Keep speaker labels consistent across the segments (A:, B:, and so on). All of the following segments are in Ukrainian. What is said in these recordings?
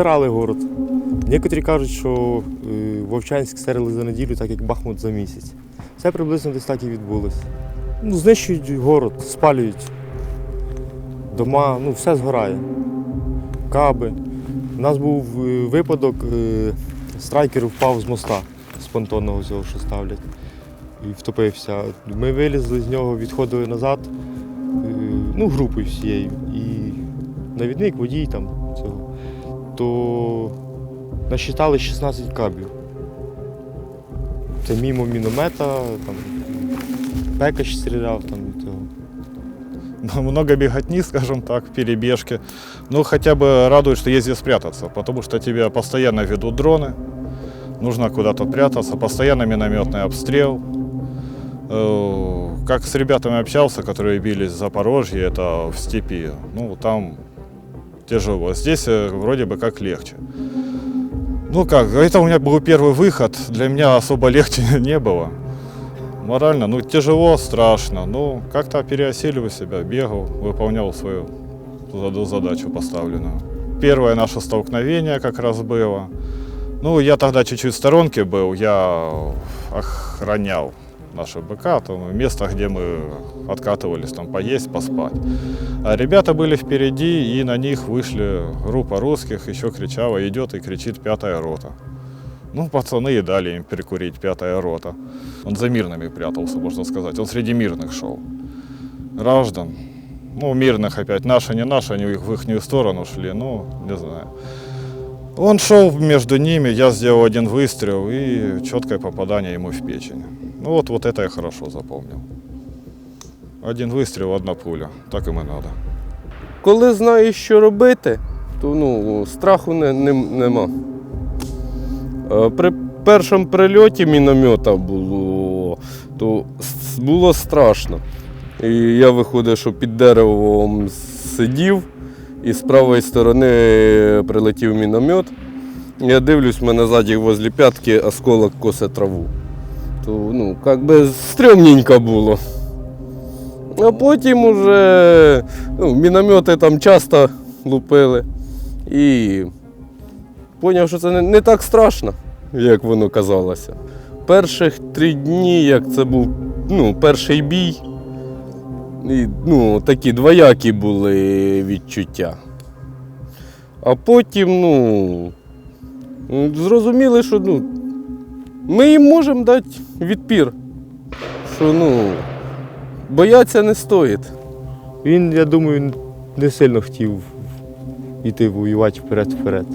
A: стирали город. Некоторі кажуть, що е, Вовчанськ стерли за неділю, так як Бахмут за місяць. Все приблизно десь так і відбулося. Ну, знищують город, спалюють дома, ну все згорає. Каби. У нас був е, випадок, е, страйкер впав з моста з понтонного цього, що ставлять, і втопився. Ми вилізли з нього, відходили назад, ну, групою всією. І навідник, водій там то насчитали 16 кабів. Це мімо міномета, там, пекач стріляв там від цього.
B: много беготни, скажем так, перебежки. Ну, хотя бы радует, что есть где спрятаться, потому что тебя постоянно ведут дроны, нужно куда-то прятаться, постоянно минометный обстрел. Э, Как с ребятами общался, которые бились в Запорожье, это в степи, ну, там тяжело. Здесь э, вроде бы как легче. Ну как, это у меня был первый выход, для меня особо легче не было. Морально, ну тяжело, страшно, но как-то переосиливаю себя, бегал, выполнял свою зад- задачу поставленную. Первое наше столкновение как раз было. Ну, я тогда чуть-чуть в сторонке был, я охранял наше БК, там, место, где мы откатывались, там, поесть, поспать. А ребята были впереди, и на них вышли группа русских, еще кричала, идет и кричит пятая рота. Ну, пацаны и дали им перекурить пятая рота. Он за мирными прятался, можно сказать. Он среди мирных шел. Граждан. Ну, мирных опять. Наши, не наши, они в их сторону шли. Ну, не знаю. Он шел между ними, я сделал один выстрел и четкое попадание ему в печень. Ну вот, вот это я хорошо запомнил. Один выстрел, одна пуля. Так им и надо.
C: Коли знаєш, що робити, то ну, страху не, не, нема. Е, При першому прильоті міномета було, то було страшно. І я виходив, що під деревом сидів, і з правої сторони прилетів міномет. Я дивлюсь, в мене ззаді возле п'ятки осколок косе траву. То, ну, як би стрьомненько було. А потім уже ну, міномети там часто лупили. І зрозумів, що це не, не так страшно, як воно казалося. Перших три дні, як це був ну, перший бій, і, ну, такі двоякі були відчуття. А потім, ну, зрозуміли, що ну, ми їм можемо дати відпір. Що ну, бояться не стоїть.
A: Він, я думаю, не сильно хотів йти воювати вперед-вперед.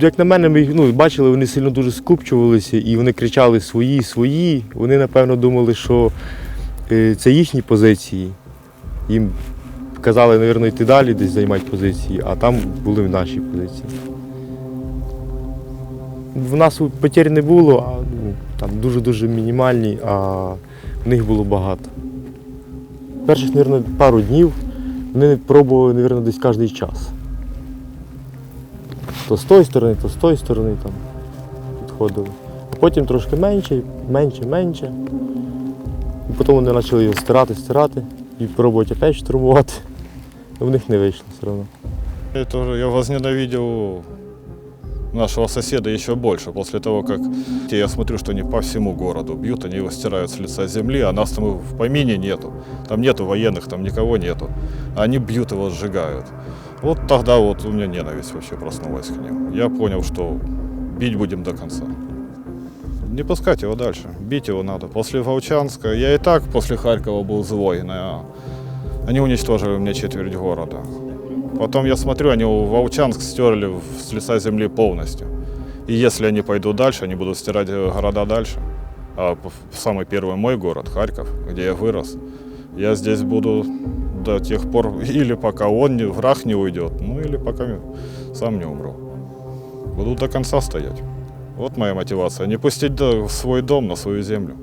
A: Як на мене, ми ну, бачили, вони сильно дуже скупчувалися і вони кричали свої, свої. Вони, напевно, думали, що е, це їхні позиції. Їм казали, мабуть, йти далі, десь займати позиції, а там були наші позиції. В нас потерь не було, а ну, там дуже-дуже мінімальні, а в них було багато. Перших, мабуть, пару днів вони пробували, мабуть, десь кожен час. То з тої сторони, то з тої сторони там підходили. А потім трошки менше, менше, менше. І потім вони почали його стирати, стирати і пробувати опять штурмувати. У них не вийшло все одно.
B: Я тоже я нашего соседа еще больше. После того, как я смотрю, что они по всему городу бьют, они его стирают с лица земли, а нас там в помине нету. Там нету военных, там никого нету. Они бьют его, сжигают. Вот тогда вот у меня ненависть вообще проснулась к ним. Я понял, что бить будем до конца. Не пускать его дальше, бить его надо. После Волчанска, я и так после Харькова был злой, но они уничтожили мне четверть города. Потом я смотрю, они Волчанск стерли с лица земли полностью. И если они пойдут дальше, они будут стирать э, города дальше. А самый первый мой город, Харьков, где я вырос, я здесь буду до тех пор, или пока он, враг не уйдет, ну или пока сам не умру. Буду до конца стоять. Вот моя мотивация. Не пустить свой дом, на свою землю.